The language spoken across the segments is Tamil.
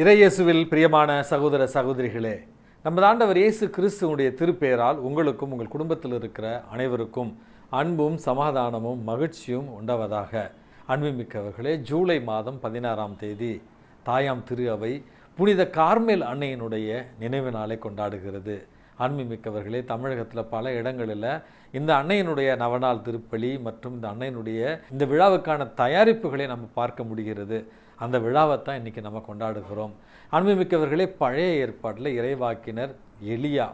இறையேசுவில் பிரியமான சகோதர சகோதரிகளே நமது ஆண்டவர் இயேசு கிறிஸ்துவனுடைய திருப்பெயரால் உங்களுக்கும் உங்கள் குடும்பத்தில் இருக்கிற அனைவருக்கும் அன்பும் சமாதானமும் மகிழ்ச்சியும் உண்டாவதாக. அன்புமிக்கவர்களே ஜூலை மாதம் பதினாறாம் தேதி தாயாம் திரு அவை புனித கார்மேல் அன்னையினுடைய நினைவு நாளை கொண்டாடுகிறது. அன்புமிக்கவர்களே தமிழகத்தில் பல இடங்களில் இந்த அன்னையினுடைய நவநாள் திருப்பலி மற்றும் இந்த அன்னையினுடைய இந்த விழாவுக்கான தயாரிப்புகளை நம்ம பார்க்க முடிகிறது. அந்த விழாவை தான் இன்றைக்கி நம்ம கொண்டாடுகிறோம். அன்புமிக்கவர்களே பழைய ஏற்பாட்டில் இறைவாக்கினர் எளியா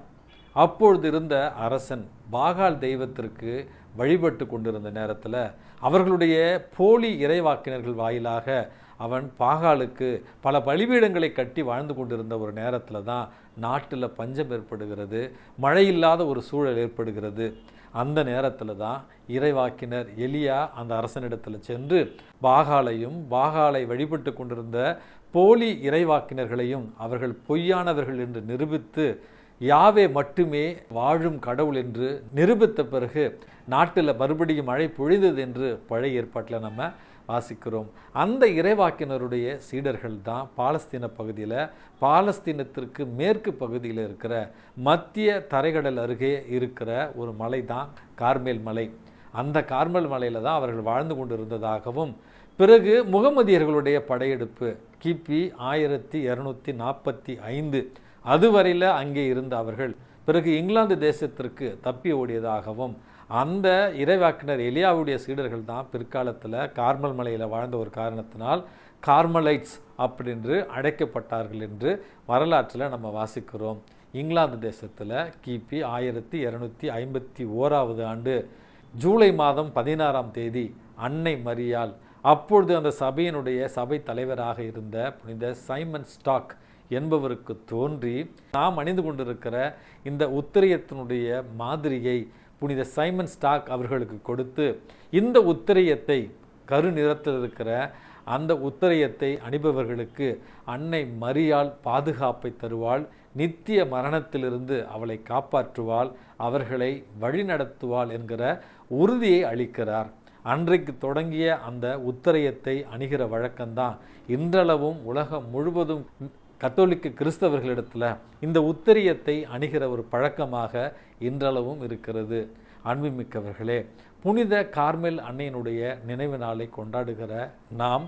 அப்பொழுது இருந்த அரசன் பாகால் தெய்வத்திற்கு வழிபட்டு கொண்டிருந்த நேரத்தில் அவர்களுடைய போலி இறைவாக்கினர்கள் வாயிலாக அவன் பாகாலுக்கு பல பலிபீடங்களை கட்டி வாழ்ந்து கொண்டிருந்த ஒரு நேரத்தில் தான் நாட்டில் பஞ்சம் ஏற்படுகிறது மழை இல்லாத ஒரு சூழல் ஏற்படுகிறது. அந்த நேரத்தில் தான் இறைவாக்கினர் எலியா அந்த அரசனிடத்தில் சென்று பாகாலையும் பாகாலை வழிபட்டு கொண்டிருந்த போலி இறைவாக்கினர்களையும் அவர்கள் பொய்யானவர்கள் என்று நிரூபித்து யாவே மட்டுமே வாழும் கடவுள் என்று நிரூபித்த பிறகு நாட்டில் மறுபடியும் மழை பொழிந்தது என்று பழைய ஏற்பாட்டில் நம்ம வாசிக்கிறோம். அந்த இறைவாக்கினருடைய சீடர்கள் தான் பாலஸ்தீன பகுதியில் பாலஸ்தீனத்திற்கு மேற்கு பகுதியில் இருக்கிற மத்திய தரைகடல் அருகே இருக்கிற ஒரு மலை தான் கார்மேல் மலை. அந்த கார்மல் மலையில் தான் அவர்கள் வாழ்ந்து கொண்டிருந்ததாகவும் பிறகு முகமதியர்களுடைய படையெடுப்பு கிபி ஆயிரத்தி இரநூத்தி நாற்பத்தி ஐந்து அதுவரையில் அங்கே இருந்த அவர்கள் பிறகு இங்கிலாந்து தேசத்திற்கு தப்பி ஓடியதாகவும் அந்த இறைவாக்கினர் எலியாவுடைய சீடர்கள் தான் பிற்காலத்தில் கார்மல் மலையில் வாழ்ந்த ஒரு காரணத்தினால் கார்மலைட்ஸ் அப்படின்று அழைக்கப்பட்டார்கள் என்று வரலாற்றில் நம்ம வாசிக்கிறோம். இங்கிலாந்து தேசத்தில் கிபி ஆயிரத்தி இரநூத்தி ஐம்பத்தி ஓராவது ஆண்டு ஜூலை மாதம் பதினாறாம் தேதி அன்னை மரியால் அப்பொழுது அந்த சபையினுடைய சபை தலைவராக இருந்த புனித சைமன் ஸ்டாக் என்பவருக்கு தோன்றி நாம் அணிந்து கொண்டிருக்கிற இந்த உத்திரியத்தினுடைய மாதிரியை புனித சைமன் ஸ்டாக் அவர்களுக்கு கொடுத்து இந்த உத்திரையத்தை கருநிறத்தில் இருக்கிற அந்த உத்தரையத்தை அணிபவர்களுக்கு அன்னை மரியால் பாதுகாப்பை தருவாள் நித்திய மரணத்திலிருந்து அவளை காப்பாற்றுவாள் அவர்களை வழிநடத்துவாள் என்கிற உறுதியை அளிக்கிறார். அன்றைக்கு தொடங்கிய அந்த உத்தரையத்தை அணிகிற வழக்கம்தான். இன்றளவும் உலகம் முழுவதும் கத்தோலிக்க கிறிஸ்தவர்களிடத்தில் இந்த உத்தரியத்தை அணிகிற ஒரு பழக்கமாக இன்றளவும் இருக்கிறது. அன்புமிக்கவர்களே புனித கார்மெல் அன்னையினுடைய நினைவு நாளை கொண்டாடுகிற நாம்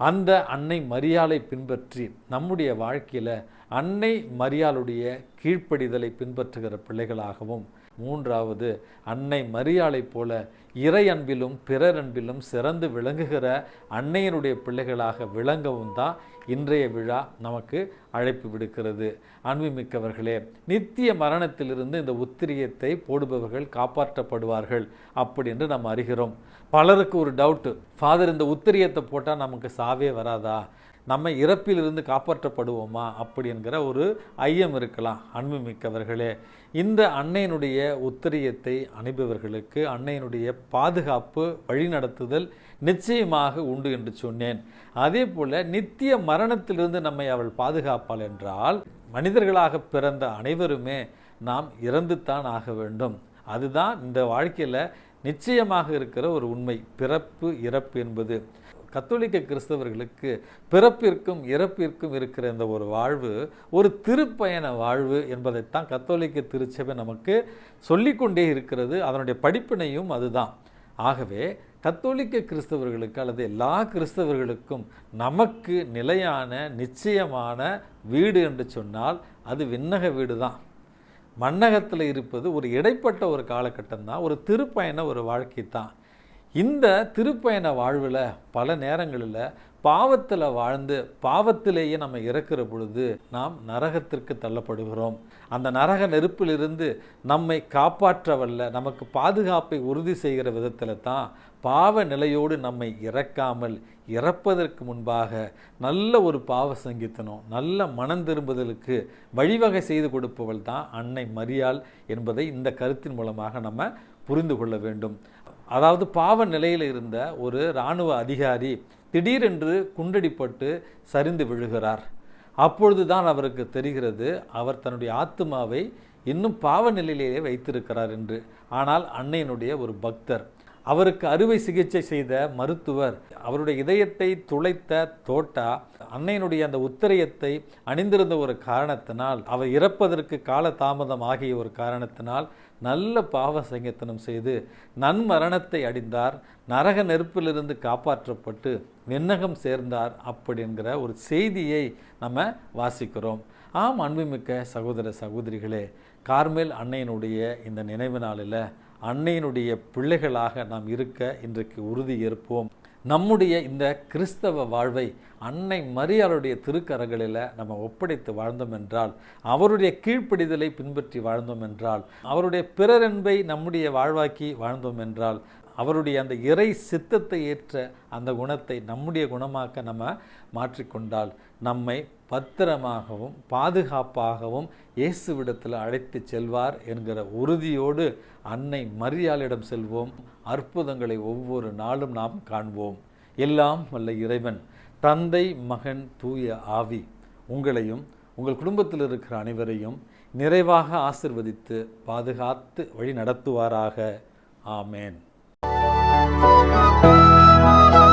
அந்த அன்னை மரியாலை பின்பற்றி நம்முடைய வாழ்க்கையில் அன்னை மரியாளுடைய கீழ்ப்படிதலை பின்பற்றுகிற பிள்ளைகளாகவும் மூன்றாவது அன்னை மரியாளைப் போல இறை அன்பிலும் பிறர் அன்பிலும் சிறந்து விளங்குகிற அன்னையினுடைய பிள்ளைகளாக விளங்கவும் தான் இன்றைய விழா நமக்கு அழைப்பு விடுக்கிறது. அன்புமிக்கவர்களே நித்திய மரணத்திலிருந்து இந்த உத்திரியத்தை போடுபவர்கள் காப்பாற்றப்படுவார்கள் அப்படி என்று நாம் அறிகிறோம். பலருக்கு ஒரு டவுட்டு ஃபாதர் இந்த உத்திரியத்தை போட்டால் நமக்கு சாவே வராதா? நம்ம இறப்பிலிருந்து காப்பாற்றப்படுவோமா அப்படி என்கிற ஒரு ஐயம் இருக்கலாம். அன்புமிக்கவர்களே இந்த அன்னையினுடைய உத்தரியத்தை அணிபவர்களுக்கு அன்னையினுடைய பாதுகாப்பு வழிநடத்துதல் நிச்சயமாக உண்டு என்று சொன்னேன். அதே போல் நித்திய மரணத்திலிருந்து நம்மை அவள் பாதுகாப்பாள் என்றால் மனிதர்களாக பிறந்த அனைவருமே நாம் இறந்துத்தான் ஆக வேண்டும். அதுதான் இந்த வாழ்க்கையில் நிச்சயமாக இருக்கிற ஒரு உண்மை. பிறப்பு இறப்பு என்பது. கத்தோலிக்க கிறிஸ்தவர்களுக்கு பிறப்பிற்கும் இறப்பிற்கும் இருக்கிற இந்த ஒரு வாழ்வு ஒரு திருப்பயண வாழ்வு என்பதைத்தான் கத்தோலிக்க திருச்சபை நமக்கு சொல்லிக்கொண்டே இருக்கிறது. அதனுடைய படிப்பினையும் அதுதான். ஆகவே கத்தோலிக்க கிறிஸ்தவர்களுக்கு அல்லது எல்லா கிறிஸ்தவர்களுக்கும் நமக்கு நிலையான நிச்சயமான வீடு என்று சொன்னால் அது விண்ணக வீடு தான் மண்ணகத்தில் இருப்பது ஒரு இடைப்பட்ட ஒரு காலகட்டம் தான் ஒரு திருப்பயண ஒரு வாழ்க்கை தான் இந்த திருப்பயண வாழ்வில் பல நேரங்களில் பாவத்தில் வாழ்ந்து பாவத்திலேயே நம்ம இறக்கிற பொழுது நாம் நரகத்திற்கு தள்ளப்படுகிறோம். அந்த நரக நெருப்பிலிருந்து நம்மை காப்பாற்றவல்ல நமக்கு பாதுகாப்பை உறுதி செய்கிற விதத்தில் தான் பாவ நிலையோடு நம்மை இறக்காமல் இறப்பதற்கு முன்பாக நல்ல ஒரு பாவ சங்கீத்தனம் நல்ல மனம் திரும்புதலுக்கு வழிவகை செய்து கொடுப்பவள் தான் அன்னை மரியாள் என்பதை இந்த கருத்தின் மூலமாக நம்ம புரிந்து கொள்ள வேண்டும். அதாவது பாவ நிலையில் இருந்த ஒரு இராணுவ அதிகாரி திடீரென்று குண்டடிப்பட்டு சரிந்து விழுகிறார். அப்பொழுது தான் அவருக்கு தெரிகிறது அவர் தன்னுடைய ஆத்மாவை இன்னும் பாவ நிலையிலேயே வைத்திருக்கிறார் என்று. ஆனால் அன்னையினுடைய ஒரு பக்தர் அவருக்கு அறுவை சிகிச்சை செய்த மருத்துவர் அவருடைய இதயத்தை துளைத்த தோட்டா அன்னையினுடைய அந்த உத்தரியத்தை அணிந்திருந்த ஒரு காரணத்தினால் அவர் இறப்பதற்கு கால தாமதம் ஆகிய ஒரு காரணத்தினால் நல்ல பாவ சங்கத்தனம் செய்து நன்மரணத்தை அடைந்தார் நரக நெருப்பிலிருந்து காப்பாற்றப்பட்டு விண்ணகம் சேர்ந்தார் அப்படிங்கிற ஒரு செய்தியை நம்ம வாசிக்கிறோம். ஆம் அன்புமிக்க சகோதர சகோதரிகளே கார்மேல் அன்னையினுடைய இந்த நினைவு நாளில் அன்னையினுடைய பிள்ளைகளாக நாம் இருக்க இன்றைக்கு உறுதி ஏற்போம். நம்முடைய இந்த கிறிஸ்தவ வாழ்வை அன்னை மரியாளுடைய திருக்கரங்களில் நம்ம ஒப்படைத்து வாழ்ந்தோம் என்றால் அவருடைய கீழ்ப்படிதலை பின்பற்றி வாழ்ந்தோம் என்றால் அவருடைய பிறரன்பை நம்முடைய வாழ்வாக்கி வாழ்ந்தோம் என்றால் அவருடைய அந்த இறை சித்தத்தை ஏற்ற அந்த குணத்தை நம்முடைய குணமாக்க நம்ம மாற்றிக்கொண்டால் நம்மை பத்திரமாகவும் பாதுகாப்பாகவும் இயேசுவிடத்தில் அழைத்து செல்வார் என்கிற உறுதியோடு அன்னை மரியாளிடம் செல்வோம். அற்புதங்களை ஒவ்வொரு நாளும் நாம் காண்போம். எல்லாம் வல்ல இறைவன் தந்தை மகன் தூய ஆவி உங்களையும் உங்கள் குடும்பத்தில் இருக்கிற அனைவரையும் நிறைவாக ஆசிர்வதித்து பாதுகாத்து வழி நடத்துவாராக ஆமேன். Thank you.